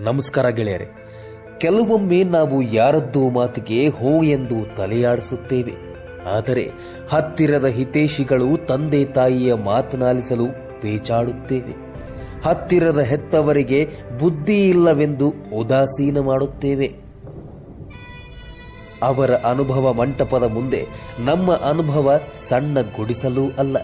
ನಮಸ್ಕಾರ ಗೆಳೆಯರೆ, ಕೆಲವೊಮ್ಮೆ ನಾವು ಯಾರದ್ದೋ ಮಾತಿಗೆ ಹೋ ಎಂದು ತಲೆಯಾಡಿಸುತ್ತೇವೆ. ಆದರೆ ಹತ್ತಿರದ ಹಿತೇಶಿಗಳು ತಂದೆ ತಾಯಿಯ ಮಾತನಾಲಿಸಲು ಪೇಚಾಡುತ್ತೇವೆ. ಹತ್ತಿರದ ಹೆತ್ತವರಿಗೆ ಬುದ್ಧಿ ಇಲ್ಲವೆಂದು ಉದಾಸೀನ ಮಾಡುತ್ತೇವೆ. ಅವರ ಅನುಭವ ಮಂಟಪದ ಮುಂದೆ ನಮ್ಮ ಅನುಭವ ಸಣ್ಣ ಗುಡಿಸಲೂ ಅಲ್ಲ.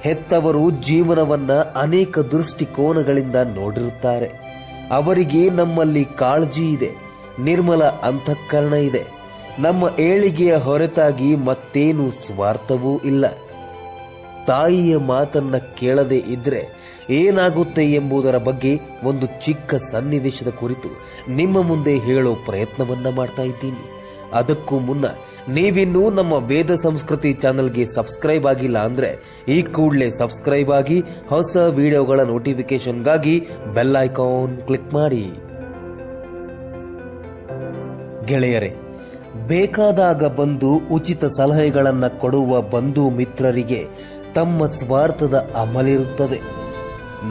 ಹೆತ್ತವರು ಜೀವನವನ್ನ ಅನೇಕ ದೃಷ್ಟಿಕೋನಗಳಿಂದ ನೋಡಿರುತ್ತಾರೆ. ಅವರಿಗೆ ನಮ್ಮಲ್ಲಿ ಕಾಳಜಿ ಇದೆ, ನಿರ್ಮಲ ಅಂತಃಕರಣ ಇದೆ. ನಮ್ಮ ಏಳಿಗೆಯ ಹೊರತಾಗಿ ಮತ್ತೇನು ಸ್ವಾರ್ಥವೂ ಇಲ್ಲ. ತಾಯಿಯ ಮಾತನ್ನ ಕೇಳದೆ ಇದ್ರೆ ಏನಾಗುತ್ತೆ ಎಂಬುದರ ಬಗ್ಗೆ ಒಂದು ಚಿಕ್ಕ ಸನ್ನಿವೇಶದ ಕುರಿತು ನಿಮ್ಮ ಮುಂದೆ ಹೇಳೋ ಪ್ರಯತ್ನವನ್ನ ಮಾಡ್ತಾ ಇದ್ದೀನಿ. ಅದಕ್ಕೂ ಮುನ್ನ ನೀವಿನ್ನೂ ನಮ್ಮ ವೇದ ಸಂಸ್ಕೃತಿ ಚಾನೆಲ್ಗೆ ಸಬ್ಸ್ಕ್ರೈಬ್ ಆಗಿಲ್ಲ ಅಂದ್ರೆ ಈ ಕೂಡಲೇ ಸಬ್ಸ್ಕ್ರೈಬ್ ಆಗಿ ಹೊಸ ವಿಡಿಯೋಗಳ ನೋಟಿಫಿಕೇಶನ್ಗಾಗಿ ಬೆಲ್ ಐಕಾನ್ ಕ್ಲಿಕ್ ಮಾಡಿ. ಗೆಳೆಯರೇ, ಬೇಕಾದಾಗ ಬಂದು ಉಚಿತ ಸಲಹೆಗಳನ್ನು ಕೊಡುವ ಬಂಧು ಮಿತ್ರರಿಗೆ ತಮ್ಮ ಸ್ವಾರ್ಥದ ಅಮಲಿರುತ್ತದೆ.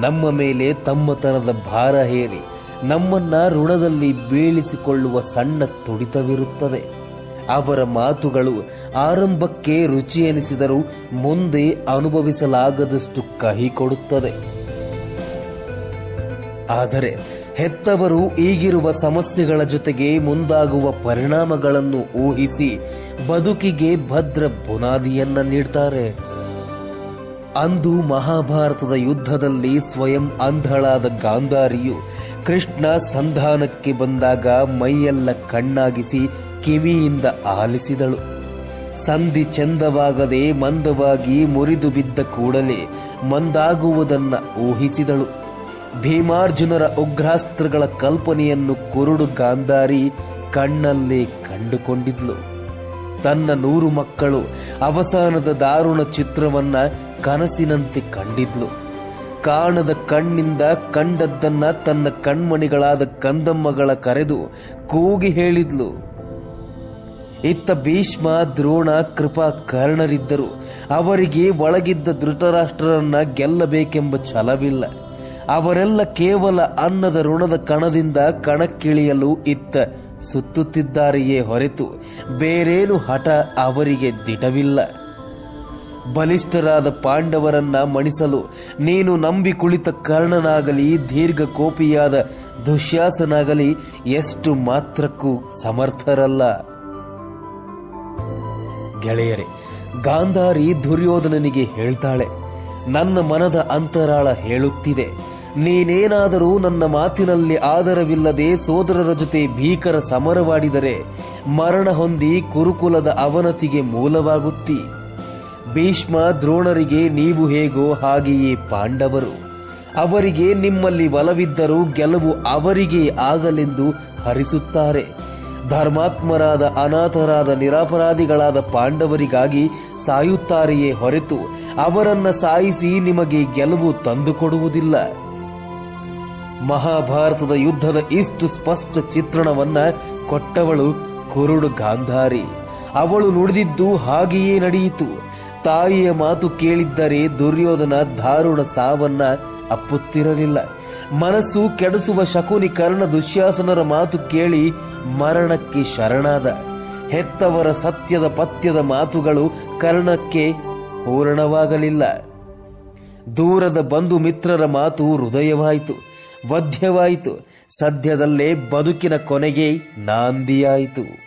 ನಮ್ಮ ಮೇಲೆ ತಮ್ಮತನದ ಭಾರ ಹೇರಿ. ನಮ್ಮನ್ನ ಋಣದಲ್ಲಿ ಬೀಳಿಸಿಕೊಳ್ಳುವ ಸಣ್ಣ ತುಡಿತವಿರುತ್ತದೆ. ಅವರ ಮಾತುಗಳು ಆರಂಭಕ್ಕೆ ರುಚಿ ಎನಿಸಿದರೂ ಮುಂದೆ ಅನುಭವಿಸಲಾಗದಷ್ಟು ಕಹಿ ಕೊಡುತ್ತದೆ. ಆದರೆ ಹೆತ್ತವರು ಈಗಿರುವ ಸಮಸ್ಯೆಗಳ ಜೊತೆಗೆ ಮುಂದಾಗುವ ಪರಿಣಾಮಗಳನ್ನು ಊಹಿಸಿ ಬದುಕಿಗೆ ಭದ್ರ ಬುನಾದಿಯನ್ನ ನೀಡ್ತಾರೆ. ಅಂದು ಮಹಾಭಾರತದ ಯುದ್ಧದಲ್ಲಿ ಸ್ವಯಂ ಅಂಧಳಾದ ಗಾಂಧಾರಿಯು ಕೃಷ್ಣ ಸಂಧಾನಕ್ಕೆ ಬಂದಾಗ ಮೈಯೆಲ್ಲ ಕಣ್ಣಾಗಿಸಿ ಕಿವಿಯಿಂದ ಆಲಿಸಿದಳು. ಸಂಧಿ ಚಂದವಾಗದೆ ಮಂದವಾಗಿ ಮುರಿದು ಬಿದ್ದ ಕೂಡಲೇ ಮಂದಾಗುವುದನ್ನ ಊಹಿಸಿದಳು. ಭೀಮಾರ್ಜುನರ ಉಗ್ರಾಸ್ತ್ರಗಳ ಕಲ್ಪನೆಯನ್ನು ಕುರುಡು ಗಾಂಧಾರಿ ಕಣ್ಣಲ್ಲೇ ಕಂಡುಕೊಂಡಿದ್ಲು. ತನ್ನ ನೂರು ಮಕ್ಕಳು ಅವಸಾನದ ದಾರುಣ ಚಿತ್ರವನ್ನ ಕನಸಿನಂತೆ ಕಂಡಿದ್ಲು. ಕಾಣದ ಕಣ್ಣಿಂದ ಕಂಡದ್ದನ್ನ ತನ್ನ ಕಣ್ಮಣಿಗಳಾದ ಕಂದಮ್ಮಗಳ ಕರೆದು ಕೂಗಿ ಹೇಳಿದ್ಲು. ಇತ್ತ ಭೀಷ್ಮ, ದ್ರೋಣ, ಕೃಪಾ ಕರ್ಣರಿದ್ದರು. ಅವರಿಗೆ ಒಳಗಿದ್ದ ಧೃತರಾಷ್ಟ್ರರನ್ನ ಗೆಲ್ಲಬೇಕೆಂಬ ಛಲವಿಲ್ಲ. ಅವರೆಲ್ಲ ಕೇವಲ ಅನ್ನದ ಋಣದ ಕಣದಿಂದ ಕಣಕ್ಕಿಳಿಯಲು ಇತ್ತ ಸುತ್ತುತ್ತಿದ್ದಾರೆಯೇ ಹೊರತು ಬೇರೇನು ಹಠ ಅವರಿಗೆ ದಿಟವಿಲ್ಲ. ಬಲಿಷ್ಠರಾದ ಪಾಂಡವರನ್ನ ಮಣಿಸಲು ನೀನು ನಂಬಿ ಕುಳಿತ ಕರ್ಣನಾಗಲಿ ದೀರ್ಘ ಕೋಪಿಯಾದ ದುಶ್ಯಾಸನಾಗಲಿ ಎಷ್ಟು ಮಾತ್ರಕ್ಕೂ ಸಮರ್ಥರಲ್ಲ. ಗೆಳೆಯರೆ, ಗಾಂಧಾರಿ ದುರ್ಯೋಧನನಿಗೆ ಹೇಳ್ತಾಳೆ, ನನ್ನ ಮನದ ಅಂತರಾಳ ಹೇಳುತ್ತಿದೆ. ನೀನೇನಾದರೂ ನನ್ನ ಮಾತಿನಲ್ಲಿ ಆದರವಿಲ್ಲದೆ ಸೋದರರ ಜೊತೆ ಭೀಕರ ಸಮರವಾಡಿದರೆ, ಮರಣ ಹೊಂದಿ ಕುರುಕುಲದ ಅವನತಿಗೆ ಮೂಲವಾಗುತ್ತಿ. ಭೀಷ್ಮ ದ್ರೋಣರಿಗೆ ನೀವು ಹೇಗೋ ಹಾಗೆಯೇ ಪಾಂಡವರು. ಅವರಿಗೆ ನಿಮ್ಮಲ್ಲಿ ಒಲವಿದ್ದರೂ ಗೆಲುವು ಅವರಿಗೆ ಆಗಲೆಂದು ಹರಿಸುತ್ತಾರೆ. ಧರ್ಮಾತ್ಮರಾದ ಅನಾಥರಾದ ನಿರಪರಾಧಿಗಳಾದ ಪಾಂಡವರಿಗಾಗಿ ಸಾಯುತ್ತಾರೆಯೇ ಹೊರತು ಅವರನ್ನ ಸಾಯಿಸಿ ನಿಮಗೆ ಗೆಲುವು ತಂದುಕೊಡುವುದಿಲ್ಲ. ಮಹಾಭಾರತದ ಯುದ್ಧದ ಇಷ್ಟು ಸ್ಪಷ್ಟ ಚಿತ್ರಣವನ್ನ ಕೊಟ್ಟವಳು ಕುರುಡು ಗಾಂಧಾರಿ. ಅವಳು ನುಡಿದಿದ್ದು ಹಾಗೆಯೇ ನಡೆಯಿತು. ತಾಯಿಯ ಮಾತು ಕೇಳಿದ್ದರೆ ದುರ್ಯೋಧನ ದಾರುಣ ಸಾವನ್ನ ಅಪ್ಪುತ್ತಿರಲಿಲ್ಲ. ಮನಸ್ಸು ಕೆಡಿಸುವ ಶಕುನಿ ಕರ್ಣ ದುಶ್ಯಾಸನರ ಮಾತು ಕೇಳಿ ಮರಣಕ್ಕೆ ಶರಣಾದ. ಹೆತ್ತವರ ಸತ್ಯದ ಪಥ್ಯದ ಮಾತುಗಳು ಕರ್ಣಕ್ಕೆ ಪೂರ್ಣವಾಗಲಿಲ್ಲ. ದೂರದ ಬಂಧು ಮಿತ್ರರ ಮಾತು ಹೃದಯವಾಯಿತು. ವಧ್ಯವಾಯಿತು. ಸದ್ಯದಲ್ಲೇ ಬದುಕಿನ ಕೊನೆಗೆ ನಾಂದಿಯಾಯಿತು.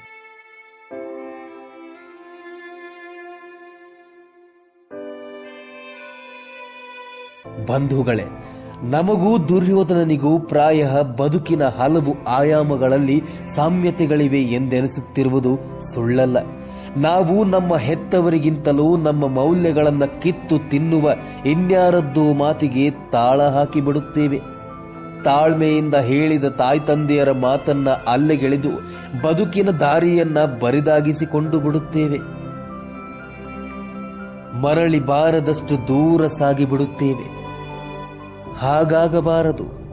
ಬಂಧುಗಳೇ, ನಮಗೂ ದುರ್ಯೋಧನನಿಗೂ ಪ್ರಾಯ ಬದುಕಿನ ಹಲವು ಆಯಾಮಗಳಲ್ಲಿ ಸಾಮ್ಯತೆಗಳಿವೆ ಎಂದೆನಿಸುತ್ತಿರುವುದು ಸುಳ್ಳಲ್ಲ. ನಾವು ನಮ್ಮ ಹೆತ್ತವರಿಗಿಂತಲೂ ನಮ್ಮ ಮೌಲ್ಯಗಳನ್ನು ಕಿತ್ತು ತಿನ್ನುವ ಇನ್ಯಾರದ್ದು ಮಾತಿಗೆ ತಾಳ ಹಾಕಿಬಿಡುತ್ತೇವೆ. ತಾಳ್ಮೆಯಿಂದ ಹೇಳಿದ ತಾಯಿ ತಂದೆಯರ ಮಾತನ್ನ ಅಲ್ಲೆಗೆಳೆದು ಬದುಕಿನ ದಾರಿಯನ್ನ ಬರಿದಾಗಿಸಿಕೊಂಡು ಬಿಡುತ್ತೇವೆ. ಮರಳಿ ಬಾರದಷ್ಟು ದೂರ ಸಾಗಿಬಿಡುತ್ತೇವೆ. ಹಾಗಾಗಬಾರದು.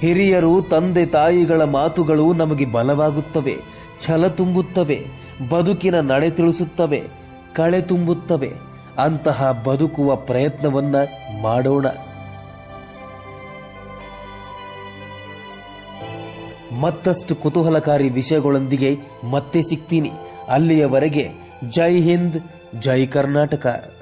ಹಿರಿಯರು, ತಂದೆ, ತಾಯಿಗಳ ಮಾತುಗಳು ನಮಗೆ ಬಲವಾಗುತ್ತವೆ, ಛಲ ತುಂಬುತ್ತವೆ, ಬದುಕಿನ ನಡೆ ತಿಳಿಸುತ್ತವೆ, ಕಳೆ ತುಂಬುತ್ತವೆ. ಅಂತಹ ಬದುಕುವ ಪ್ರಯತ್ನವನ್ನ ಮಾಡೋಣ. ಮತ್ತಷ್ಟು ಕುತೂಹಲಕಾರಿ ವಿಷಯಗಳೊಂದಿಗೆ ಮತ್ತೆ ಸಿಗ್ತೀನಿ. ಅಲ್ಲಿಯವರೆಗೆ ಜೈ ಹಿಂದ್, ಜೈ ಕರ್ನಾಟಕ.